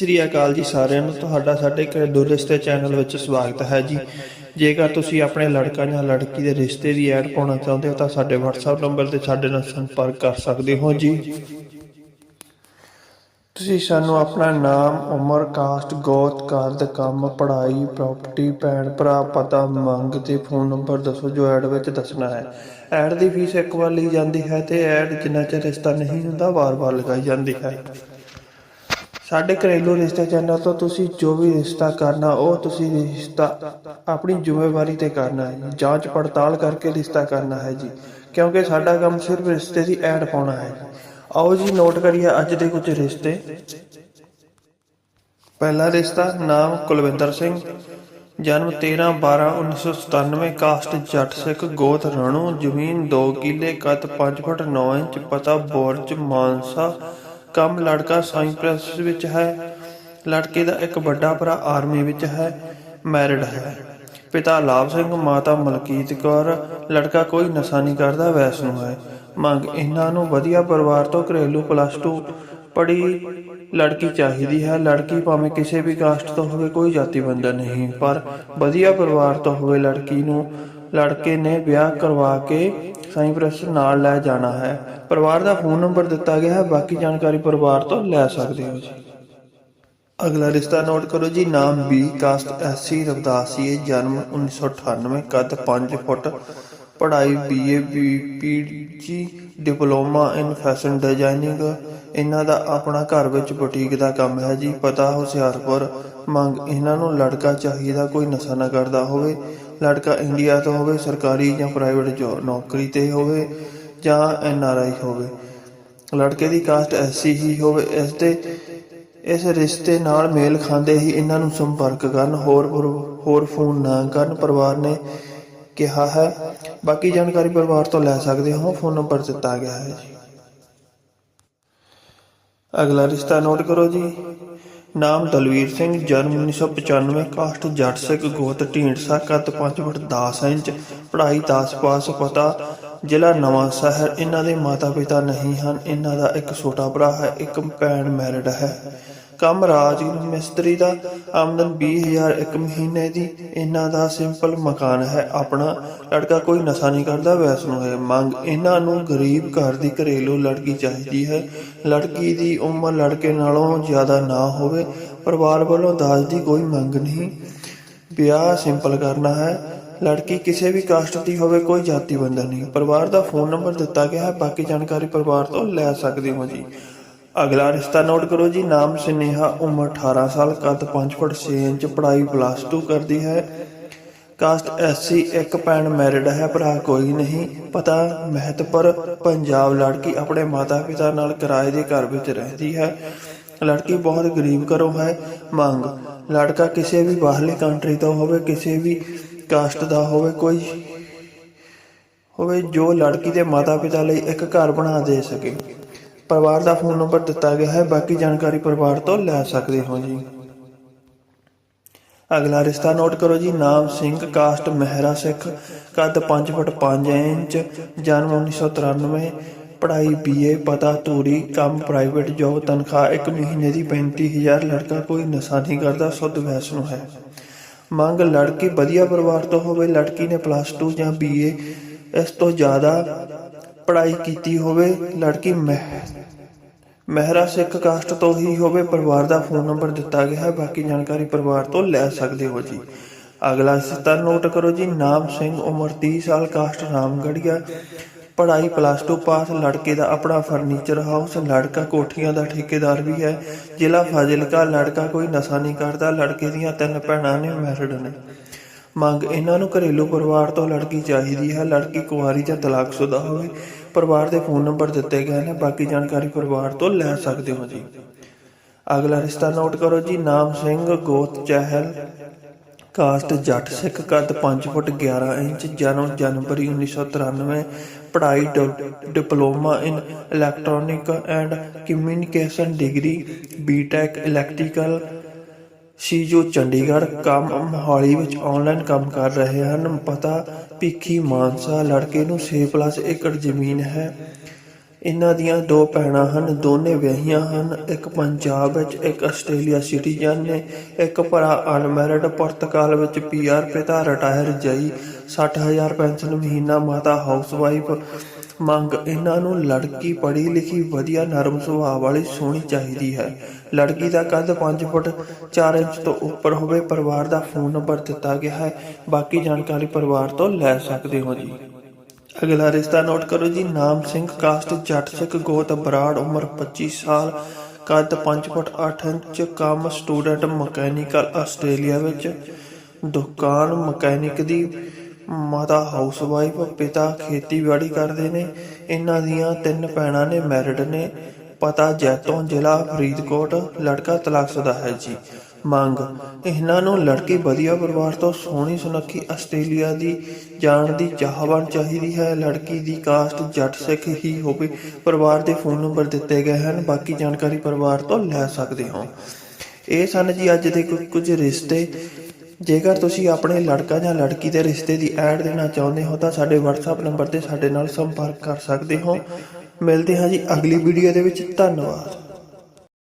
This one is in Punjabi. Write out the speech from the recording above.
ਸ੍ਰੀ ਅਕਾਲ ਜੀ ਸਾਰਿਆਂ ਨੂੰ ਤੁਹਾਡਾ ਸਾਡੇ ਘਰੇਲੂ ਰਿਸ਼ਤੇ ਚੈਨਲ ਵਿੱਚ ਸਵਾਗਤ ਹੈ ਜੀ। ਜੇਕਰ ਤੁਸੀਂ ਆਪਣੇ ਲੜਕਾ ਜਾਂ ਲੜਕੀ ਦੇ ਰਿਸ਼ਤੇ ਦੀ ਐਡ ਪਾਉਣਾ ਚਾਹੁੰਦੇ ਹੋ ਤਾਂ ਸਾਡੇ WhatsApp ਨੰਬਰ ਤੇ ਸਾਡੇ ਨਾਲ ਸੰਪਰਕ ਕਰ ਸਕਦੇ ਹੋ ਜੀ। ਤੁਸੀਂ ਸਾਨੂੰ ਆਪਣਾ ਨਾਮ, ਉਮਰ, ਕਾਸਟ, ਗੋਤ ਕਾਰਡ ਕੰਮ, ਪੜ੍ਹਾਈ ਪ੍ਰਾਪਰਟੀ ਭੈਣ ਭਰਾ, ਪਤਾ, ਮੰਗ ਤੇ ਫੋਨ ਨੰਬਰ ਦੱਸੋ ਜੋ ਐਡ ਵਿੱਚ ਦੱਸਣਾ ਹੈ। ਐਡ ਦੀ ਫੀਸ ਇੱਕ ਵਾਰ ਲਈ ਜਾਂਦੀ ਹੈ ਤੇ ਐਡ ਜਿੰਨਾ ਚਿਰ ਰਿਸ਼ਤਾ ਨਹੀਂ ਹੁੰਦਾ ਵਾਰ-ਵਾਰ ਲਗਾਈ ਜਾਂਦੀ ਹੈ। ਸਾਡੇ ਘਰੇਲੂ ਰਿਸ਼ਤੇ ਚੈਨਲ ਤੋਂ ਤੁਸੀਂ ਜੋ ਵੀ ਰਿਸ਼ਤਾ ਕਰਨਾ, ਉਹ ਤੁਸੀਂ ਰਿਸ਼ਤਾ ਆਪਣੀ ਜ਼ਿੰਮੇਵਾਰੀ ਤੇ ਕਰਨਾ ਹੈ ਜਾਂਚ ਪੜਤਾਲ ਕਰਕੇ ਰਿਸ਼ਤਾ ਕਰਨਾ ਹੈ ਜੀ। ਕਿਉਂਕਿ ਸਾਡਾ ਕੰਮ ਸਿਰਫ ਰਿਸ਼ਤੇ ਦੀ ਐਡ ਪਾਉਣਾ ਹੈ ਆਓ ਜੀ, ਨੋਟ ਕਰੀਏ ਅੱਜ ਦੇ ਕੁਝ ਰਿਸ਼ਤੇ। ਪਹਿਲਾ ਰਿਸ਼ਤਾ, ਨਾਮ ਕੁਲਵਿੰਦਰ ਸਿੰਘ। ਜਨਮ 13 12 1997 ਕਾਸਟ ਜੱਟ ਸਿੱਖ, ਗੋਤ ਰਣੂ, ਜ਼ਮੀਨ 2 ਕਿੱਲੇ, ਕੱਦ 5 ਫੁੱਟ 9 ਇੰਚ, ਪਤਾ ਬੋਰਜ ਮਾਨਸਾ ਕੰਮ ਲੜਕਾ ਸਾਈਪ੍ਰੈਸ ਵਿੱਚ ਹੈ। ਲੜਕੇ ਦਾ ਇੱਕ ਵੱਡਾ ਭਰਾ ਆਰਮੀ ਵਿੱਚ ਹੈ, ਮੈਰਿਡ ਹੈ। ਪਿਤਾ ਲਾਭ ਸਿੰਘ, ਮਾਤਾ ਮਲਕੀਤ ਕੌਰ। ਲੜਕਾ ਕੋਈ ਨਸ਼ਾ ਨਹੀਂ ਕਰਦਾ, ਵੈਸਨੂੰ ਹੈ। ਮੰਗ ਇਹਨਾਂ ਨੂੰ ਵਧੀਆ ਪਰਿਵਾਰ ਤੋਂ ਘਰੇਲੂ ਪਲੱਸ 2 ਪੜ੍ਹੀ ਲੜਕੀ ਚਾਹੀਦੀ ਹੈ। ਲੜਕੀ ਭਾਵੇਂ ਕਿਸੇ ਵੀ ਕਾਸਟ ਤੋਂ ਹੋਵੇ, ਕੋਈ ਜਾਤੀ ਬੰਧਨ ਨਹੀਂ, ਪਰ ਵਧੀਆ ਪਰਿਵਾਰ ਤੋਂ ਹੋਵੇ ਲੜਕੀ ਨੂੰ। ਲੜਕੇ ਨੇ ਵਿਆਹ ਕਰਵਾ ਕੇ ਸਾਈਪ੍ਰੈਸ ਨਾਲ ਲੈ ਜਾਣਾ ਹੈ। ਪਰਿਵਾਰ ਦਾ ਫੋਨ ਨੰਬਰ ਦਿੱਤਾ ਗਿਆ ਹੈ। ਬਾਕੀ ਜਾਣਕਾਰੀ ਪਰਿਵਾਰ ਤੋਂ ਲੈ ਸਕਦੇ ਹੋ ਜੀ। ਅਗਲਾ ਰਿਸ਼ਤਾ ਨੋਟ ਕਰੋ ਜੀ। ਨਾਮ ਬੀ ਕਾਸਟ ਐਸਸੀ ਰਵਦਾਸੀਏ ਜਨਮ 1998 ਕੱਦ 5 ਫੁੱਟ। ਪੜ੍ਹਾਈ BA BPG diploma in fashion designing ਇਹਨਾਂ ਦਾ ਆਪਣਾ ਘਰ ਵਿੱਚ ਬੁਟੀਕ ਦਾ ਕੰਮ ਹੈ ਜੀ। ਪਤਾ ਹੁਸ਼ਿਆਰਪੁਰ। ਮੰਗ, ਇਹਨਾਂ ਨੂੰ ਲੜਕਾ ਚਾਹੀਦਾ, ਕੋਈ ਨਸ਼ਾ ਨਾ ਕਰਦਾ ਹੋਵੇ। ਲੜਕਾ ਇੰਡੀਆ ਤੋਂ ਹੋਵੇ, ਸਰਕਾਰੀ ਜਾਂ ਪ੍ਰਾਈਵੇਟ ਜੋ ਨੌਕਰੀ ਤੇ ਹੋਵੇ ਜਾਂ ਐਨ ਆਰ ਆਈ ਹੋਵੇ। ਲੜਕੇ ਦੀ ਕਾਸਟ ਐਸੀ ਹੀ ਹੋਵੇ, ਇਸ ਦੇ, ਇਸ ਰਿਸ਼ਤੇ ਨਾਲ ਮੇਲ ਖਾਂਦੇ ਹੀ ਇਹਨਾਂ ਨੂੰ ਸੰਪਰਕ ਕਰਨ, ਹੋਰ ਹੋਰ ਫੋਨ ਨਾ ਕਰਨ, ਪਰਿਵਾਰ ਨੇ ਕਿਹਾ ਹੈ। ਬਾਕੀ ਜਾਣਕਾਰੀ ਪਰਿਵਾਰ ਤੋਂ ਲੈ ਸਕਦੇ ਹੋ, ਫੋਨ ਨੰਬਰ ਦਿੱਤਾ ਗਿਆ ਹੈ ਜੀ। ਅਗਲਾ ਰਿਸ਼ਤਾ ਨੋਟ ਕਰੋ ਜੀ। ਨਾਮ ਦਲਵੀਰ ਸਿੰਘ, ਜਨਮ 1995 ਕਾਸਟ ਜੱਟ ਸਿੱਖ ਗੋਤ ਢੀਂਡਸਾ ਕੱਦ 5 ਫੁੱਟ 10 ਇੰਚ, ਪੜ੍ਹਾਈ 10 ਪਾਸ ਪਤਾ। ਜ਼ਿਲ੍ਹਾ ਨਵਾਂ ਸ਼ਹਿਰ, ਇਹਨਾਂ ਦੇ ਮਾਤਾ ਪਿਤਾ ਨਹੀਂ ਹਨ, ਇਹਨਾਂ ਦਾ ਇੱਕ ਛੋਟਾ ਭਰਾ ਹੈ, ਇੱਕ ਭੈਣ ਮੈਰਿਡ ਹੈ। ਕੰਮ ਰਾਜ ਮਿਸਤਰੀ ਦਾ ਆਮਦਨ 20000 ਇੱਕ ਮਹੀਨੇ ਦੀ। ਇਹਨਾਂ ਦਾ ਸਿੰਪਲ ਮਕਾਨ ਹੈ। ਆਪਣਾ ਲੜਕਾ ਕੋਈ ਨਸ਼ਾ ਨਹੀਂ ਕਰਦਾ, ਵੈਸਨੂੰ ਹੈ। ਮੰਗ, ਇਹਨਾਂ ਨੂੰ ਗਰੀਬ ਘਰ ਦੀ ਘਰੇਲੂ ਲੜਕੀ ਚਾਹੀਦੀ ਹੈ। ਲੜਕੀ ਦੀ ਉਮਰ ਲੜਕੇ ਨਾਲੋਂ ਜ਼ਿਆਦਾ ਨਾ ਹੋਵੇ। ਪਰਿਵਾਰ ਵੱਲੋਂ ਦਾਜ ਦੀ ਕੋਈ ਮੰਗ ਨਹੀਂ। ਵਿਆਹ ਸਿੰਪਲ ਕਰਨਾ ਹੈ। ਲੜਕੀ ਕਿਸੇ ਵੀ ਕਾਸਟ ਦੀ ਹੋਵੇ, ਕੋਈ ਜਾਤੀ ਬੰਧਨ ਨਹੀਂ। ਪਰਿਵਾਰ ਦਾ ਫੋਨ ਨੰਬਰ ਦਿੱਤਾ ਗਿਆ ਹੈ। ਬਾਕੀ ਜਾਣਕਾਰੀ ਪਰਿਵਾਰ ਤੋਂ ਲੈ ਸਕਦੇ ਹੋ ਜੀ। ਅਗਲਾ ਰਿਸ਼ਤਾ ਨੋਟ ਕਰੋ ਜੀ, ਨਾਮ ਸਨੇਹਾ ਉਮਰ 18 ਸਾਲ, ਕੱਦ 5 ਫੁੱਟ 6 ਇੰਚ, ਪੜ੍ਹਾਈ ਪਲੱਸ 2 ਕਰਦੀ ਹੈ। ਕਾਸਟ ਐਸਸੀ ਇੱਕ ਭੈਣ ਮੈਰਿਡ ਹੈ, ਭਰਾ ਕੋਈ ਨਹੀਂ। ਪਤਾ ਮਹਿਤਪੁਰ ਪੰਜਾਬ ਲੜਕੀ ਆਪਣੇ ਮਾਤਾ ਪਿਤਾ ਨਾਲ ਕਿਰਾਏ ਦੇ ਘਰ ਵਿੱਚ ਰਹਿੰਦੀ ਹੈ। ਲੜਕੀ ਬਹੁਤ ਗਰੀਬ ਘਰੋਂ ਹੈ। ਮੰਗ, ਲੜਕਾ ਕਿਸੇ ਵੀ ਬਾਹਰਲੀ ਕੰਟਰੀ ਤੋਂ ਹੋਵੇ, ਕਿਸੇ ਵੀ ਕਾਸਟ ਦਾ ਹੋਵੇ, ਕੋਈ ਹੋਵੇ, ਜੋ ਲੜਕੀ ਦੇ ਮਾਤਾ ਪਿਤਾ ਲਈ ਇੱਕ ਘਰ ਬਣਾ ਦੇ ਸਕੇ। ਪਰਿਵਾਰ ਦਾ ਫੋਨ ਨੰਬਰ ਦਿੱਤਾ ਗਿਆ ਹੈ, ਬਾਕੀ ਜਾਣਕਾਰੀ ਪਰਿਵਾਰ ਤੋਂ ਲੈ ਸਕਦੇ ਹੋ ਜੀ। ਅਗਲਾ ਰਿਸ਼ਤਾ ਨੋਟ ਕਰੋ ਜੀ, ਨਾਮ ਸਿੰਘ, ਕਾਸਟ ਮਹਿਰਾ ਸਿੱਖ, ਕੱਦ 5 ਫੁੱਟ 5 ਇੰਚ, ਜਨਮ 1993 ਪੜ੍ਹਾਈ ਬੀਏ ਪਤਾ ਧੂਰੀ, ਕੰਮ ਪ੍ਰਾਈਵੇਟ ਜੋਬ ਤਨਖਾਹ ਇੱਕ ਮਹੀਨੇ ਦੀ 35000 ਲੜਕਾ ਕੋਈ ਨਸ਼ਾ ਨਹੀਂ ਕਰਦਾ, ਸੁੱਧ ਵੈਸਨੂੰ ਹੈ। ਮੰਗ, ਲੜਕੀ ਵਧੀਆ ਪਰਿਵਾਰ ਤੋਂ ਹੋਵੇ, ਲੜਕੀ ਨੇ ਪਲੱਸ 2 ਜਾਂ ਬੀਏ ਇਸ ਤੋਂ ਜ਼ਿਆਦਾ ਪੜ੍ਹਾਈ ਕੀਤੀ ਹੋਵੇ, ਲੜਕੀ ਮਹਿਰਾ ਸਿੱਖ ਕਾਸਟ ਤੋਂ ਹੀ ਹੋਵੇ, ਪਰਿਵਾਰ ਦਾ ਫੋਨ ਨੰਬਰ ਦਿੱਤਾ ਗਿਆ ਹੈ, ਬਾਕੀ ਜਾਣਕਾਰੀ ਪਰਿਵਾਰ ਤੋਂ ਲੈ ਸਕਦੇ ਹੋ ਜੀ। ਅਗਲਾ ਰਿਸ਼ਤਾ ਨੋਟ ਕਰੋ ਜੀ, ਨਾਮ ਸਿੰਘ, ਉਮਰ 30 ਸਾਲ ਕਾਸਟ ਰਾਮਗੜੀਆ ਪੜ੍ਹਾਈ ਪਲੱਸ 2 ਪਾਸ, ਲੜਕੇ ਦਾ ਆਪਣਾ ਫਰਨੀਚਰ ਹਾਊਸ ਲੜਕਾ ਕੋਠੀਆਂ ਦਾ ਠੇਕੇਦਾਰ ਵੀ ਹੈ। ਜ਼ਿਲ੍ਹਾ ਫਾਜ਼ਿਲਕਾ, ਲੜਕਾ ਕੋਈ ਨਸ਼ਾ ਨਹੀਂ ਕਰਦਾ, ਲੜਕੇ ਦੀਆਂ ਤਿੰਨ ਭੈਣਾਂ ਨੇ ਮੈਰਿਡ ਨੇ। ਮੰਗ ਇਹਨਾਂ ਨੂੰ ਘਰੇਲੂ ਪਰਿਵਾਰ ਤੋਂ ਲੜਕੀ ਚਾਹੀਦੀ ਹੈ। ਲੜਕੀ ਕੁਆਰੀ ਜਾਂ ਤਲਾਕਸ਼ੁਦਾ ਹੋਵੇ, ਪਰਿਵਾਰ ਦੇ ਫੋਨ ਨੰਬਰ ਦਿੱਤੇ ਗਏ ਨੇ। ਬਾਕੀ ਜਾਣਕਾਰੀ ਪਰਿਵਾਰ ਤੋਂ ਲੈ ਸਕਦੇ ਹੋ ਜੀ। ਅਗਲਾ ਰਿਸ਼ਤਾ ਨੋਟ ਕਰੋ ਜੀ। ਨਾਮ ਸਿੰਘ, ਗੋਤ, ਚਹਿਲ। ਕਾਸਟ ਜੱਟ ਸਿੱਖ ਕੱਦ 5 ਫੁੱਟ 11 ਇੰਚ, ਜਨਮ ਜਨਵਰੀ 1993 ਪੜ੍ਹਾਈ ਡਿ- diploma in electronic and communication degree BTech electrical ਸੀਜੋ Chandigarh ਕੰਮ ਮੋਹਾਲੀ ਵਿੱਚ ਆਨਲਾਈਨ ਕੰਮ ਕਰ ਰਹੇ ਹਨ। ਪਤਾ ਭਿੱਖੀ ਮਾਨਸਾ ਲੜਕੇ ਨੂੰ 6+ ਏਕੜ ਜ਼ਮੀਨ ਹੈ। ਇਹਨਾਂ ਦੀਆਂ ਦੋ ਭੈਣਾਂ ਹਨ, ਦੋਨੇ ਵਿਆਹੀਆਂ ਹਨ। ਇੱਕ ਪੰਜਾਬ ਵਿੱਚ, ਇੱਕ ਆਸਟ੍ਰੇਲੀਆ ਸਿਟੀਜ਼ਨ ਨੇ। ਇੱਕ ਭਰਾ ਅਨਮੈਰਿਡ ਪੁਰਤਗਾਲ ਵਿੱਚ ਪੀਆਰ ਪਿਤਾ ਰਿਟਾਇਰ ਜਈ 60000 ਪੈਨਸ਼ਨ ਮਹੀਨਾ, ਮਾਤਾ ਹਾਊਸਵਾਈਫ ਮੰਗ ਇਹਨਾਂ ਨੂੰ ਲੜਕੀ ਪੜ੍ਹੀ ਲਿਖੀ ਵਧੀਆ ਨਰਮ ਸੁਭਾਅ ਵਾਲੀ ਸੋਹਣੀ ਚਾਹੀਦੀ ਹੈ। ਲੜਕੀ ਦਾ ਕੱਦ 5 ਫੁੱਟ 4 ਇੰਚ ਤੋਂ ਉੱਪਰ ਹੋਵੇ, ਪਰਿਵਾਰ ਦਾ ਫੋਨ ਨੰਬਰ ਦਿੱਤਾ ਗਿਆ ਹੈ। ਬਾਕੀ ਜਾਣਕਾਰੀ ਪਰਿਵਾਰ ਤੋਂ ਲੈ ਸਕਦੇ ਹੋ ਜੀ। ਅਗਲਾ ਰਿਸ਼ਤਾ ਨੋਟ ਕਰੋ ਜੀ। ਨਾਮ ਸਿੰਘ, ਕਾਸਟ ਜੱਟ ਸਿੱਖ, ਗੋਤ ਬਰਾੜ, ਉਮਰ 25 ਸਾਲ ਕੱਦ 5 ਫੁੱਟ 8 ਇੰਚ, ਕੰਮ ਸਟੂਡੈਂਟ ਮਕੈਨੀਕਲ ਆਸਟ੍ਰੇਲੀਆ ਵਿੱਚ, ਦੁਕਾਨ ਮਕੈਨਿਕ ਦੀ ਮਾਤਾ ਹਾਊਸਵਾਈਫ ਪਿਤਾ ਖੇਤੀਬਾੜੀ ਕਰਦੇ ਨੇ। ਇਹਨਾਂ ਦੀਆਂ ਤਿੰਨ ਭੈਣਾਂ ਨੇ ਮੈਰਿਡ ਨੇ। ਪਤਾ ਜੈਤੋਂ ਜ਼ਿਲ੍ਹਾ ਫਰੀਦਕੋਟ, ਲੜਕਾ ਤਲਾਕਸ਼ੁਦਾ ਹੈ ਜੀ। ਮੰਗ, ਇਹਨਾਂ ਨੂੰ ਲੜਕੀ ਵਧੀਆ ਪਰਿਵਾਰ ਤੋਂ ਸੋਹਣੀ ਸੁਨੱਖੀ ਆਸਟ੍ਰੇਲੀਆ ਦੀ ਜਾਣ ਦੀ ਚਾਹਵਾਨ ਚਾਹੀਦੀ ਹੈ। ਲੜਕੀ ਦੀ ਕਾਸਟ ਜੱਟ ਸਿੱਖ ਹੀ ਹੋਵੇ, ਪਰਿਵਾਰ ਦੇ ਫੋਨ ਨੰਬਰ ਦਿੱਤੇ ਗਏ ਹਨ, ਬਾਕੀ ਜਾਣਕਾਰੀ ਪਰਿਵਾਰ ਤੋਂ ਲੈ ਸਕਦੇ ਹੋ। ਇਹ ਸਨ ਜੀ ਅੱਜ ਦੇ ਕੁ- ਕੁਝ ਰਿਸ਼ਤੇ। ਜੇਕਰ ਤੁਸੀਂ ਆਪਣੇ ਲੜਕਾ ਜਾਂ ਲੜਕੀ ਦੇ ਰਿਸ਼ਤੇ ਦੀ ਐਡ ਦੇਣਾ ਚਾਹੁੰਦੇ ਹੋ, ਤਾਂ ਸਾਡੇ WhatsApp ਨੰਬਰ ਤੇ ਸਾਡੇ ਨਾਲ ਸੰਪਰਕ ਕਰ ਸਕਦੇ ਹੋ। ਮਿਲਦੇ ਹਾਂ ਜੀ ਅਗਲੀ ਵੀਡੀਓ ਦੇ ਵਿੱਚ। ਧੰਨਵਾਦ।